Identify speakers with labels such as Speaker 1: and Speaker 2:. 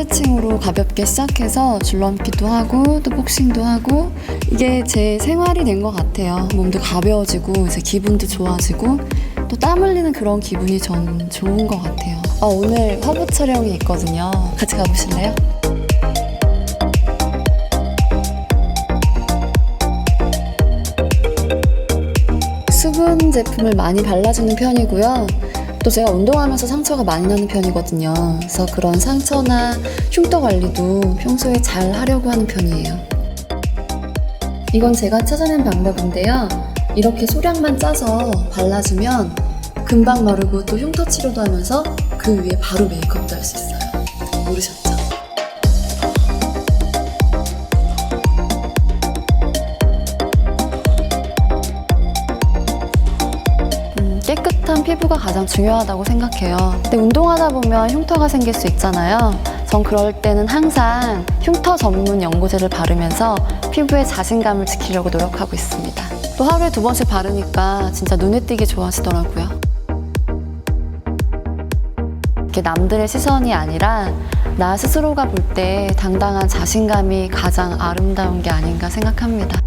Speaker 1: 스트레칭으로 가볍게 시작해서 줄넘기도 하고 또 복싱도 하고 이게 제 생활이 된 것 같아요. 몸도 가벼워지고 이제 기분도 좋아지고 또 땀 흘리는 그런 기분이 전 좋은 것 같아요. 아, 오늘 화보 촬영이 있거든요. 같이 가보실래요? 수분 제품을 많이 발라주는 편이고요. 또 제가 운동하면서 상처가 많이 나는 편이거든요. 그래서 그런 상처나 흉터 관리도 평소에 잘 하려고 하는 편이에요. 이건 제가 찾아낸 방법인데요. 이렇게 소량만 짜서 발라주면 금방 마르고 또 흉터 치료도 하면서 그 위에 바로 메이크업도 할 수 있어요. 모르셨죠? 깨끗한 피부가 가장 중요하다고 생각해요. 근데 운동하다 보면 흉터가 생길 수 있잖아요. 전 그럴 때는 항상 흉터 전문 연고제를 바르면서 피부에 자신감을 지키려고 노력하고 있습니다. 또 하루에 두 번씩 바르니까 진짜 눈에 띄게 좋아지더라고요. 이렇게 남들의 시선이 아니라 나 스스로가 볼 때 당당한 자신감이 가장 아름다운 게 아닌가 생각합니다.